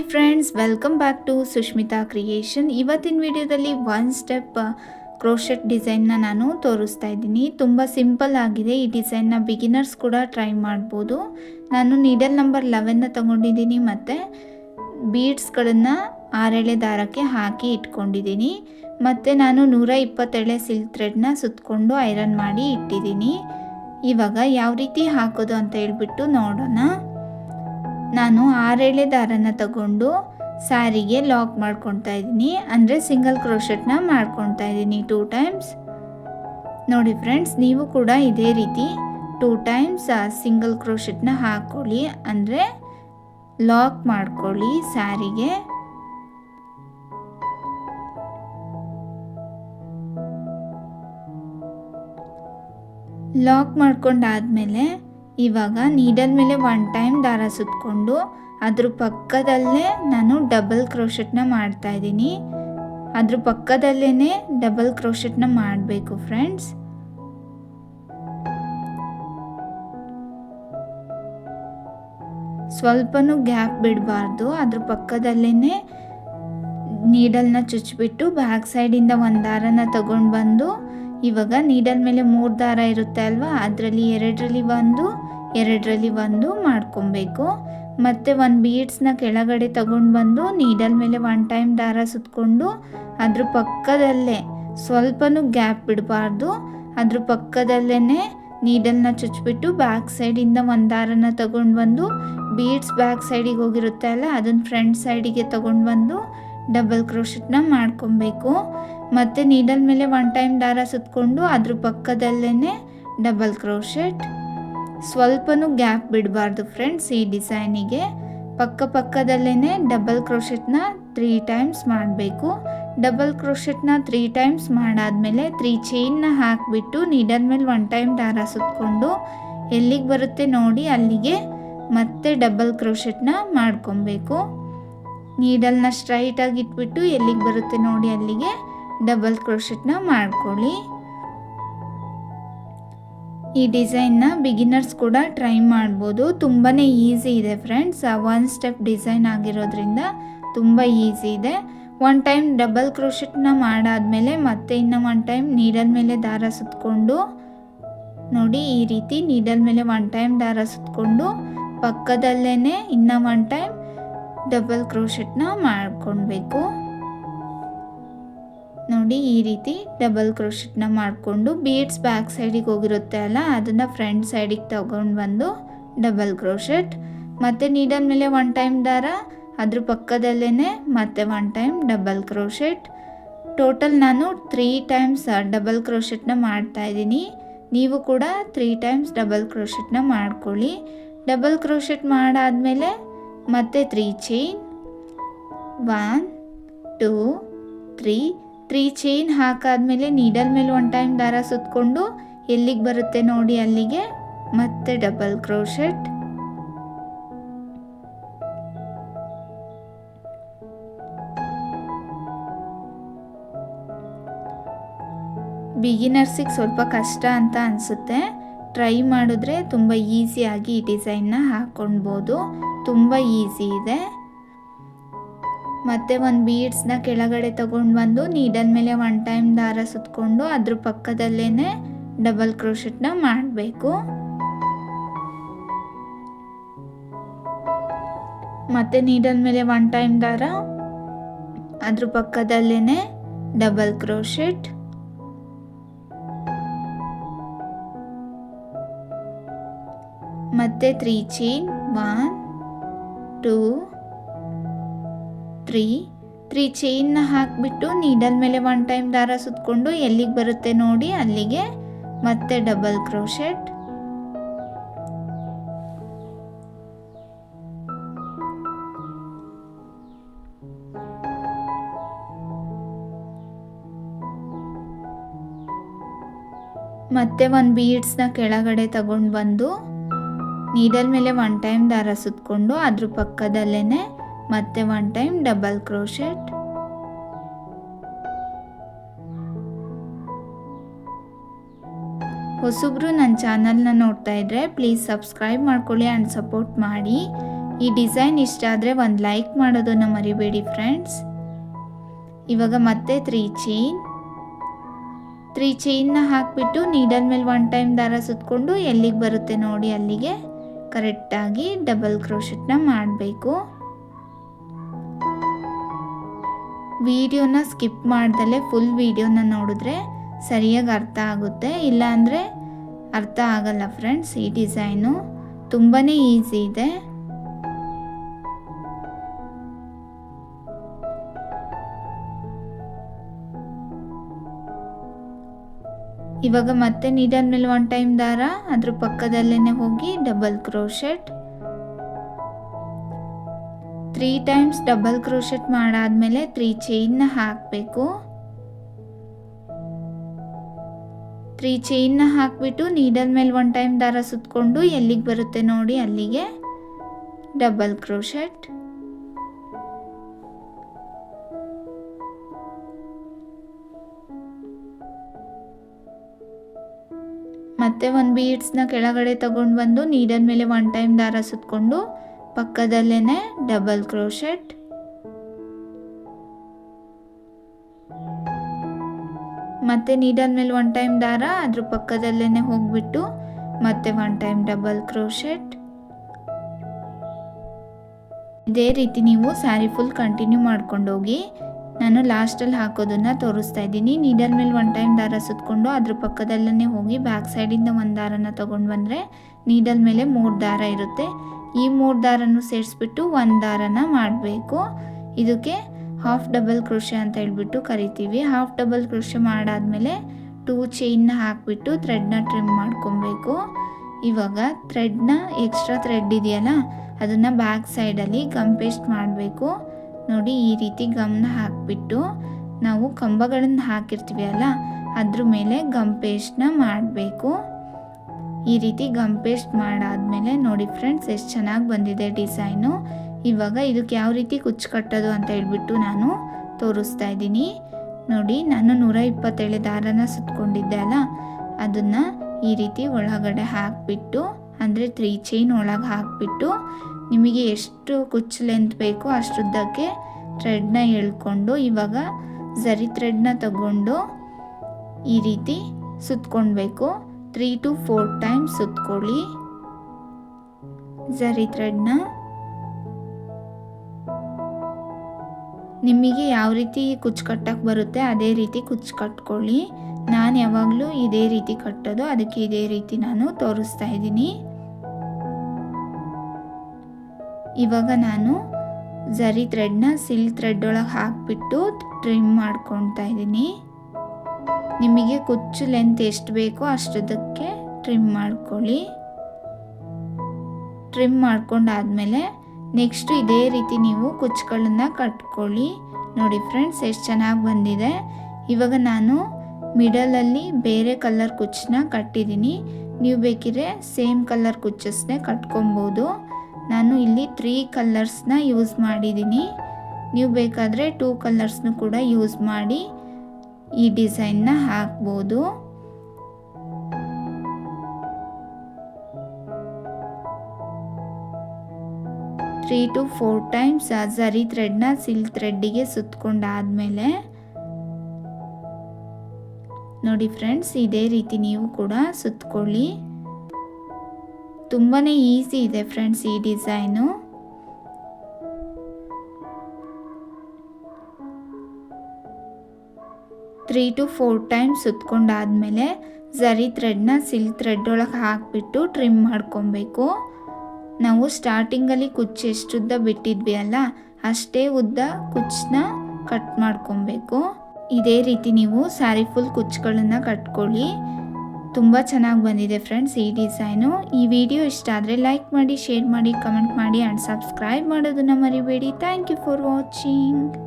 Hi friends welcome back to Sushmita creation ಇವತ್ತಿನ ವಿಡಿಯೋದಲ್ಲಿ one step crochet ಡಿಸೈನ್ನ ನಾನು ತೋರಿಸ್ತಾ ಇದ್ದೀನಿ. ತುಂಬ ಸಿಂಪಲ್ ಆಗಿದೆ. ಈ ಡಿಸೈನ್ನ ಬಿಗಿನರ್ಸ್ ಕೂಡ ಟ್ರೈ ಮಾಡ್ಬೋದು. ನಾನು ನೀಡಲ್ ನಂಬರ್ ಲೆವೆನ್ನ ತಗೊಂಡಿದ್ದೀನಿ ಮತ್ತು ಬೀಡ್ಸ್ಗಳನ್ನು ಆರೆಳೆ ದಾರಕ್ಕೆ ಹಾಕಿ ಇಟ್ಕೊಂಡಿದ್ದೀನಿ. ಮತ್ತು ನಾನು ನೂರ ಇಪ್ಪತ್ತೆಳೆ ಸಿಲ್ಕ್ ಥ್ರೆಡ್ನ ಸುತ್ತಕೊಂಡು ಐರನ್ ಮಾಡಿ ಇಟ್ಟಿದ್ದೀನಿ. ಇವಾಗ ಯಾವ ರೀತಿ ಹಾಕೋದು ಅಂತ ಹೇಳ್ಬಿಟ್ಟು ನೋಡೋಣ. ನಾನು ಆರೇಳೆ ದಾರನ ತಗೊಂಡು ಸ್ಯಾರಿಗೆ ಲಾಕ್ ಮಾಡ್ಕೊತಾ ಇದ್ದೀನಿ. ಅಂದರೆ ಸಿಂಗಲ್ ಕ್ರೋಶೆಟ್ನ ಮಾಡ್ಕೊತಾ ಇದ್ದೀನಿ ಟೂ ಟೈಮ್ಸ್. ನೋಡಿ ಫ್ರೆಂಡ್ಸ್, ನೀವು ಕೂಡ ಇದೇ ರೀತಿ ಟೂ ಟೈಮ್ಸ್ ಸಿಂಗಲ್ ಕ್ರೋಶೆಟ್ನ ಹಾಕ್ಕೊಳ್ಳಿ ಅಂದರೆ ಲಾಕ್ ಮಾಡ್ಕೊಳ್ಳಿ ಸ್ಯಾರಿಗೆ. ಲಾಕ್ ಮಾಡ್ಕೊಂಡಾದ್ಮೇಲೆ ಇವಾಗ ನೀಡಲ್ ಮೇಲೆ ಒನ್ ಟೈಮ್ ದಾರ ಸುತ್ತಕೊಂಡು ಅದ್ರ ಪಕ್ಕದಲ್ಲೇ ನಾನು ಡಬಲ್ ಕ್ರೋಶೆಟ್ನ ಮಾಡ್ತಾ ಇದ್ದೀನಿ. ಅದ್ರ ಪಕ್ಕದಲ್ಲೇ ಡಬಲ್ ಕ್ರೋಶೆಟ್ನ ಮಾಡಬೇಕು ಫ್ರೆಂಡ್ಸ್ ಸ್ವಲ್ಪನೂ ಗ್ಯಾಪ್ ಬಿಡಬಾರ್ದು. ಅದ್ರ ಪಕ್ಕದಲ್ಲೇ ನೀಡಲ್ನ ಚುಚ್ಚಿಬಿಟ್ಟು ಬ್ಯಾಕ್ ಸೈಡಿಂದ ಒಂದು ದಾರನ ತಗೊಂಡು ಬಂದು ಇವಾಗ ನೀಡಲ್ ಮೇಲೆ ಮೂರು ದಾರ ಇರುತ್ತೆ ಅಲ್ವಾ? ಅದರಲ್ಲಿ ಎರಡರಲ್ಲಿ ಒಂದು ಎರಡರಲ್ಲಿ ಒಂದು ಮಾಡ್ಕೊಬೇಕು. ಮತ್ತು ಒಂದು ಬೀಡ್ಸ್ನ ಕೆಳಗಡೆ ತಗೊಂಡು ಬಂದು ನೀಡಲ್ ಮೇಲೆ ಒನ್ ಟೈಮ್ ದಾರ ಸುತ್ತಕೊಂಡು ಅದ್ರ ಪಕ್ಕದಲ್ಲೇ ಸ್ವಲ್ಪನೂ ಗ್ಯಾಪ್ ಬಿಡಬಾರ್ದು. ಅದ್ರ ಪಕ್ಕದಲ್ಲೇ ನೀಡಲ್ನ ಚುಚ್ಚಿಬಿಟ್ಟು ಬ್ಯಾಕ್ ಸೈಡಿಂದ ಒಂದು ದಾರನ ತಗೊಂಡು ಬಂದು ಬೀಡ್ಸ್ ಬ್ಯಾಕ್ ಸೈಡಿಗೆ ಹೋಗಿರುತ್ತೆ ಅಲ್ಲ, ಅದನ್ನು ಫ್ರಂಟ್ ಸೈಡಿಗೆ ತಗೊಂಡು ಬಂದು ಡಬಲ್ ಕ್ರೋಶೆಟ್ನ ಮಾಡ್ಕೊಬೇಕು. ಮತ್ತು ನೀಡಲ್ ಮೇಲೆ ಒನ್ ಟೈಮ್ ದಾರ ಸುತ್ತಕೊಂಡು ಅದ್ರ ಪಕ್ಕದಲ್ಲೇ ಡಬಲ್ ಕ್ರೋಶೆಟ್ ಸ್ವಲ್ಪನೂ ಗ್ಯಾಪ್ ಬಿಡಬಾರ್ದು ಫ್ರೆಂಡ್ಸ್ ಈ ಡಿಸೈನಿಗೆ. ಪಕ್ಕ ಪಕ್ಕದಲ್ಲೇ ಡಬಲ್ ಕ್ರೋಶೆಟ್ನ ತ್ರೀ ಟೈಮ್ಸ್ ಮಾಡಬೇಕು. ಡಬಲ್ ಕ್ರೋಶೆಟ್ನ ತ್ರೀ ಟೈಮ್ಸ್ ಮಾಡಾದಮೇಲೆ ತ್ರೀ ಚೈನ್ನ ಹಾಕಿಬಿಟ್ಟು ನೀಡಲ್ ಮೇಲೆ ಒನ್ ಟೈಮ್ ದಾರ ಸುತ್ತಕೊಂಡು ಎಲ್ಲಿಗೆ ಬರುತ್ತೆ ನೋಡಿ ಅಲ್ಲಿಗೆ ಮತ್ತೆ ಡಬಲ್ ಕ್ರೋಶೆಟ್ನ ಮಾಡ್ಕೊಬೇಕು. ನೀಡಲ್ನ ಸ್ಟ್ರೈಟಾಗಿ ಇಟ್ಬಿಟ್ಟು ಎಲ್ಲಿಗೆ ಬರುತ್ತೆ ನೋಡಿ ಅಲ್ಲಿಗೆ ಡಬಲ್ ಕ್ರೋಶೆಟ್ನ ಮಾಡ್ಕೊಳ್ಳಿ. ಈ ಡಿಸೈನ್ನ ಬಿಗಿನರ್ಸ್ ಕೂಡ ಟ್ರೈ ಮಾಡ್ಬೋದು. ತುಂಬಾ ಈಸಿ ಇದೆ ಫ್ರೆಂಡ್ಸ್ ಒನ್ ಸ್ಟೆಪ್ ಡಿಸೈನ್ ಆಗಿರೋದ್ರಿಂದ ತುಂಬ ಈಸಿ ಇದೆ. ಒನ್ ಟೈಮ್ ಡಬಲ್ ಕ್ರೋಶೆಟ್ನ ಮಾಡಾದಮೇಲೆ ಮತ್ತೆ ಇನ್ನು ಒನ್ ಟೈಮ್ ನೀಡಲ್ ಮೇಲೆ ದಾರ ಸುತ್ತಕೊಂಡು ನೋಡಿ ಈ ರೀತಿ ನೀಡಲ್ ಮೇಲೆ ಒನ್ ಟೈಮ್ ದಾರ ಸುತ್ತಕೊಂಡು ಪಕ್ಕದಲ್ಲೇ ಇನ್ನು ಒನ್ ಟೈಮ್ ಡಬಲ್ ಕ್ರೋಶೆಟ್ನ ಮಾಡ್ಕೊಳ್ಬೇಕು ನೋಡಿ ಈ ರೀತಿ ಡಬಲ್ ಕ್ರೋಶೆಟ್ನ ಮಾಡಿಕೊಂಡು ಬೀಡ್ಸ್ ಬ್ಯಾಕ್ ಸೈಡಿಗೆ ಹೋಗಿರುತ್ತೆ ಅಲ್ಲ, ಅದನ್ನು ಫ್ರಂಟ್ ಸೈಡಿಗೆ ತಗೊಂಡು ಬಂದು ಡಬಲ್ ಕ್ರೋಶೆಟ್. ಮತ್ತು ನೀಡಲ್ ಮೇಲೆ ಒನ್ ಟೈಮ್ ದಾರ, ಅದ್ರ ಪಕ್ಕದಲ್ಲೇ ಮತ್ತೆ one time double crochet. Total ನಾನು ತ್ರೀ ಟೈಮ್ಸ್ ಡಬಲ್ ಕ್ರೋಶೆಟ್ನ ಮಾಡ್ತಾ ಇದ್ದೀನಿ. ನೀವು ಕೂಡ ತ್ರೀ ಟೈಮ್ಸ್ ಡಬಲ್ ಕ್ರೋಶೆಟ್ನ ಮಾಡ್ಕೊಳ್ಳಿ. ಡಬಲ್ ಕ್ರೋಶೆಟ್ ಮಾಡಾದಮೇಲೆ ಮತ್ತೆ three chain one two three three chain ಹಾಕಾದ್ಮೇಲೆ ನೀಡಲ್ ಮೇಲೆ ಒನ್ ಟೈಮ್ ದಾರ ಸುತ್ತಕೊಂಡು ಎಲ್ಲಿಗೆ ಬರುತ್ತೆ ನೋಡಿ ಅಲ್ಲಿಗೆ ಮತ್ತೆ ಡಬಲ್ ಕ್ರೋಶೆಟ್ ಬಿಗಿನರ್ಸಿಗೆ ಸ್ವಲ್ಪ ಕಷ್ಟ ಅಂತ ಅನಿಸುತ್ತೆ. ಟ್ರೈ ಮಾಡಿದ್ರೆ ತುಂಬ ಈಸಿಯಾಗಿ ಈ ಡಿಸೈನ್ನ ಹಾಕ್ಕೊಳ್ಬೋದು ತುಂಬ ಈಸಿ ಇದೆ. ಮತ್ತು ಒಂದು ಬೀಡ್ಸ್ನ ಕೆಳಗಡೆ ತಗೊಂಡು ಬಂದು ನೀಡಲ್ ಮೇಲೆ ಒನ್ ಟೈಮ್ ದಾರ ಸುತ್ತಕೊಂಡು ಅದ್ರ ಪಕ್ಕದಲ್ಲೇ ಡಬಲ್ ಕ್ರೋಶೆಟ್ನ ಮಾಡಬೇಕು. ಮತ್ತು ನೀಡಲ್ ಮೇಲೆ ಒನ್ ಟೈಮ್ ದಾರ ಅದ್ರ ಪಕ್ಕದಲ್ಲೇ ಡಬಲ್ ಕ್ರೋಶೆಟ್ ಮತ್ತೆ three chain one two three. Three ಚೈನ್ನ ಹಾಕಿಬಿಟ್ಟು ನೀಡಲ್ ಮೇಲೆ ಒನ್ ಟೈಮ್ ದಾರ ಸುತ್ತಕೊಂಡು ಎಲ್ಲಿಗೆ ಬರುತ್ತೆ ನೋಡಿ ಅಲ್ಲಿಗೆ ಮತ್ತೆ ಡಬಲ್ ಕ್ರೋಶೆಟ್ ಮತ್ತೆ ಒಂದು ಬೀಡ್ಸ್ನ ಕೆಳಗಡೆ ತಗೊಂಡು ಬಂದು ನೀಡಲ್ ಮೇಲೆ ಒನ್ ಟೈಮ್ ದಾರ ಸುತ್ತಕೊಂಡು ಅದ್ರ ಪಕ್ಕದಲ್ಲೇ ಮತ್ತೆ ಒನ್ ಟೈಮ್ ಡಬಲ್ ಕ್ರೋಶೆಟ್ ಹೊಸಬ್ರು ನನ್ನ ಚಾನಲ್ನ ನೋಡ್ತಾ ಇದ್ರೆ ಪ್ಲೀಸ್ ಸಬ್ಸ್ಕ್ರೈಬ್ ಮಾಡ್ಕೊಳ್ಳಿ ಆ್ಯಂಡ್ ಸಪೋರ್ಟ್ ಮಾಡಿ. ಈ ಡಿಸೈನ್ ಇಷ್ಟ ಆದರೆ ಒಂದು ಲೈಕ್ ಮಾಡೋದನ್ನು ಮರಿಬೇಡಿ ಫ್ರೆಂಡ್ಸ್ ಇವಾಗ ಮತ್ತೆ ತ್ರೀ ಚೈನ್ ತ್ರೀ ಚೈನ್ನ ಹಾಕಿಬಿಟ್ಟು ನೀಡಲ್ ಮೇಲೆ ಒನ್ ಟೈಮ್ ದಾರ ಸುತ್ತಕೊಂಡು ಎಲ್ಲಿಗೆ ಬರುತ್ತೆ ನೋಡಿ ಅಲ್ಲಿಗೆ. ಕರೆಕ್ಟಾಗಿ ಡಬಲ್ ಕ್ರೋಶೆಟ್ನ ಮಾಡಬೇಕು. ವಿಡಿಯೋನ ಸ್ಕಿಪ್ ಮಾಡ್ದಲೇ ಫುಲ್ ವಿಡಿಯೋನ ನೋಡಿದ್ರೆ ಸರಿಯಾಗಿ ಅರ್ಥ ಆಗುತ್ತೆ. ಇಲ್ಲಾಂದರೆ ಅರ್ಥ ಆಗಲ್ಲ ಫ್ರೆಂಡ್ಸ್ ಈ ಡಿಸೈನು ತುಂಬಾ ಈಸಿ ಇದೆ. ಇವಾಗ ಮತ್ತೆ ನೀಡಲ್ ಮೇಲೆ ಒನ್ ಟೈಮ್ ದಾರ? ಅದ್ರ ಪಕ್ಕದಲ್ಲೇ ಹೋಗಿ double crochet three times double crochet ಮಾಡಾದ್ಮೇಲೆ ತ್ರೀ ಚೈನ್ನ ಹಾಕಬೇಕು. ತ್ರೀ ಚೈನ್ನ ಹಾಕಿಬಿಟ್ಟು ನೀಡಲ್ ಮೇಲೆ ಒನ್ ಟೈಮ್ ದಾರ ಸುತ್ತಕೊಂಡು ಎಲ್ಲಿಗೆ ಬರುತ್ತೆ ನೋಡಿ ಅಲ್ಲಿಗೆ ಡಬಲ್ ಕ್ರೋಶೆಟ್ ಮತ್ತೆ ಒಂದು ಬೀಡ್ಸ್ನ ಕೆಳಗಡೆ ತಗೊಂಡು ಬಂದು ನೀಡಲ್ ಮೇಲೆ ಒನ್ ಟೈಮ್ ದಾರ ಸುತ್ತಕೊಂಡು ಪಕ್ಕದಲ್ಲೇ ಡಬಲ್ ಕ್ರೋಶೆಟ್. ಮತ್ತೆ ನೀಡಲ್ ಮೇಲೆ ಒನ್ ಟೈಮ್ ದಾರ, ಅದ್ರ ಪಕ್ಕದಲ್ಲೇ ಹೋಗ್ಬಿಟ್ಟು ಮತ್ತೆ ಒನ್ ಟೈಮ್ ಡಬಲ್ ಕ್ರೋಶೆಟ್ ಇದೇ ರೀತಿ ನೀವು ಸ್ಯಾರಿ ಫುಲ್ ಕಂಟಿನ್ಯೂ ಮಾಡ್ಕೊಂಡು ಹೋಗಿ ನಾನು ಲಾಸ್ಟಲ್ಲಿ ಹಾಕೋದನ್ನು ತೋರಿಸ್ತಾ ಇದ್ದೀನಿ. ನೀಡಲ್ ಮೇಲೆ ಒನ್ ಟೈಮ್ ದಾರ ಸುತ್ತಕೊಂಡು ಅದ್ರ ಪಕ್ಕದಲ್ಲೇ ಹೋಗಿ ಬ್ಯಾಕ್ ಸೈಡಿಂದ ಒಂದು ದಾರನ ತೊಗೊಂಡು ಬಂದರೆ ನೀಡಲ್ ಮೇಲೆ ಮೂರು ದಾರ ಇರುತ್ತೆ. ಈ ಮೂರು ದಾರನೂ ಸೇರಿಸ್ಬಿಟ್ಟು ಒಂದು ದಾರನ ಮಾಡಬೇಕು. ಇದಕ್ಕೆ ಹಾಫ್ ಡಬಲ್ ಕೃಷಿ ಅಂತ ಹೇಳ್ಬಿಟ್ಟು ಕರಿತೀವಿ. ಹಾಫ್ ಡಬಲ್ ಕೃಷಿ ಮಾಡಾದಮೇಲೆ ಟೂ ಚೈನ್ನ ಹಾಕಿಬಿಟ್ಟು ಥ್ರೆಡ್ನ ಟ್ರಿಮ್ ಮಾಡ್ಕೊಬೇಕು. ಇವಾಗ ಥ್ರೆಡ್ನ ಎಕ್ಸ್ಟ್ರಾ ಥ್ರೆಡ್ ಇದೆಯಲ್ಲ, ಅದನ್ನು ಬ್ಯಾಕ್ ಸೈಡಲ್ಲಿ ಗಮ್ ಪೇಸ್ಟ್ ಮಾಡಬೇಕು. ನೋಡಿ ಈ ರೀತಿ ಗಮ್ನ ಹಾಕಿಬಿಟ್ಟು ನಾವು ಕಂಬಗಳನ್ನು ಹಾಕಿರ್ತೀವಿ ಅಲ್ಲ, ಅದ್ರ ಮೇಲೆ ಗಮ್ ಪೇಸ್ಟ್ನ ಮಾಡಬೇಕು. ಈ ರೀತಿ ಗಮ್ ಪೇಸ್ಟ್ ಮಾಡಾದ್ಮೇಲೆ ನೋಡಿ ಫ್ರೆಂಡ್ಸ್ ಎಷ್ಟು ಚೆನ್ನಾಗಿ ಬಂದಿದೆ ಡಿಸೈನು ಇವಾಗ ಇದಕ್ಕೆ ಯಾವ ರೀತಿ ಕುಚ್ಚು ಕಟ್ಟೋದು ಅಂತ ಹೇಳ್ಬಿಟ್ಟು ನಾನು ತೋರಿಸ್ತಾ ಇದ್ದೀನಿ. ನೋಡಿ, ನಾನು ನೂರ ಇಪ್ಪತ್ತೇಳು ದಾರನ ಸುತ್ತಕೊಂಡಿದ್ದೆ ಅಲ್ಲ? ಅದನ್ನು ಈ ರೀತಿ ಒಳಗಡೆ ಹಾಕಿಬಿಟ್ಟು, ಅಂದರೆ ತ್ರೀ ಚೈನ್ ಒಳಗೆ ಹಾಕಿಬಿಟ್ಟು, ನಿಮಗೆ ಎಷ್ಟು ಕುಚ್ಚು ಲೆಂತ್ ಬೇಕೋ ಅಷ್ಟುದ್ದಕ್ಕೆ ಥ್ರೆಡ್ನ ಎಳ್ಕೊಂಡು, ಇವಾಗ ಝರಿ ಥ್ರೆಡ್ನ ತಗೊಂಡು ಈ ರೀತಿ ಸುತ್ಕೊಳ್ಬೇಕು ತ್ರೀ ಟು ಫೋರ್ ಟೈಮ್ಸ್ ಸುತ್ಕೊಳ್ಳಿ. ಝರಿ ಥ್ರೆಡ್ನ ನಿಮಗೆ ಯಾವ ರೀತಿ ಕುಚ್ಚು ಕಟ್ಟಕ್ಕೆ ಬರುತ್ತೆ ಅದೇ ರೀತಿ ಕುಚ್ಚು ಕಟ್ಕೊಳ್ಳಿ. ನಾನು ಯಾವಾಗಲೂ ಇದೇ ರೀತಿ ಕಟ್ಟೋದು, ಅದಕ್ಕೆ ಇದೇ ರೀತಿ ನಾನು ತೋರಿಸ್ತಾ ಇದ್ದೀನಿ. ಇವಾಗ ನಾನು ಝರಿ ಥ್ರೆಡ್ನ ಸಿಲ್ ಥ್ರೆಡ್ ಒಳಗೆ ಹಾಕಿಬಿಟ್ಟು ಟ್ರಿಮ್ ಮಾಡ್ಕೊತಾ ಇದ್ದೀನಿ. ನಿಮಗೆ ಕುಚ್ಚು ಲೆಂತ್ ಎಷ್ಟು ಬೇಕೋ ಅಷ್ಟದಕ್ಕೆ ಟ್ರಿಮ್ ಮಾಡ್ಕೊಳ್ಳಿ. ಟ್ರಿಮ್ ಮಾಡ್ಕೊಂಡಾದ್ಮೇಲೆ ನೆಕ್ಸ್ಟ್ ಇದೇ ರೀತಿ ನೀವು ಕುಚ್ಚುಗಳನ್ನು ಕಟ್ಕೊಳ್ಳಿ. ನೋಡಿ ಫ್ರೆಂಡ್ಸ್ ಎಷ್ಟು ಚೆನ್ನಾಗಿ ಬಂದಿದೆ. ಇವಾಗ ನಾನು ಮಿಡಲಲ್ಲಿ ಬೇರೆ ಕಲರ್ ಕುಚ್ಚನ್ನ ಕಟ್ಟಿದ್ದೀನಿ. ನೀವು ಬೇಕಿದ್ರೆ ಸೇಮ್ ಕಲರ್ ಕುಚ್ಚಸ್ನೇ ಕಟ್ಕೊಬೋದು. ನಾನು ಇಲ್ಲಿ ತ್ರೀ ಕಲರ್ಸ್ನ ಯೂಸ್ ಮಾಡಿದ್ದೀನಿ. ನೀವು ಬೇಕಾದರೆ ಟೂ ಕಲರ್ಸ್ನು ಕೂಡ ಯೂಸ್ ಮಾಡಿ. ಈ ಡಿಸೈನ್ನ ಹಾಕ್ಬೋದು. ತ್ರೀ ಟು ಫೋರ್ ಟೈಮ್ಸ್ ಆ ಝರಿ ಥ್ರೆಡ್ನ ಸಿಲ್ಕ್ ಥ್ರೆಡ್ಡಿಗೆ ಸುತ್ತಕೊಂಡಾದ್ಮೇಲೆ ನೋಡಿ ಫ್ರೆಂಡ್ಸ್, ಇದೇ ರೀತಿ ನೀವು ಕೂಡ ಸುತ್ತಕೊಳ್ಳಿ ತುಂಬಾ ಈಸಿ ಇದೆ ಫ್ರೆಂಡ್ಸ್ ಈ design. Three to four time ಸುತ್ಕೊಂಡಾದ್ಮೇಲೆ zari ಥ್ರೆಡ್ನ ಸಿಲ್ಕ್ ಥ್ರೆಡ್ ಒಳಗೆ ಹಾಕಿಬಿಟ್ಟು ಟ್ರಿಮ್ ಮಾಡ್ಕೊಬೇಕು. ನಾವು ಸ್ಟಾರ್ಟಿಂಗಲ್ಲಿ ಕುಚ್ಚು ಎಷ್ಟು ಉದ್ದ ಬಿಟ್ಟಿದ್ವಿ ಅಲ್ಲ, ಅಷ್ಟೇ ಉದ್ದ ಕುಚ್ಚನ್ನ ಕಟ್ ಮಾಡ್ಕೊಬೇಕು. ಇದೇ ರೀತಿ ನೀವು ಸ್ಯಾರಿ ಫುಲ್ ಕುಚ್ಚುಗಳನ್ನು ಕಟ್ಕೊಳ್ಳಿ. ತುಂಬ ಚೆನ್ನಾಗಿ ಬಂದಿದೆ ಫ್ರೆಂಡ್ಸ್ ಈ ಡಿಸೈನು ಈ ವಿಡಿಯೋ ಇಷ್ಟ ಆದರೆ ಲೈಕ್ ಮಾಡಿ ಶೇರ್ ಮಾಡಿ ಕಮೆಂಟ್ ಮಾಡಿ ಆ್ಯಂಡ್ ಸಬ್ಸ್ಕ್ರೈಬ್ ಮಾಡೋದನ್ನು ಮರಿಬೇಡಿ. Thank you for watching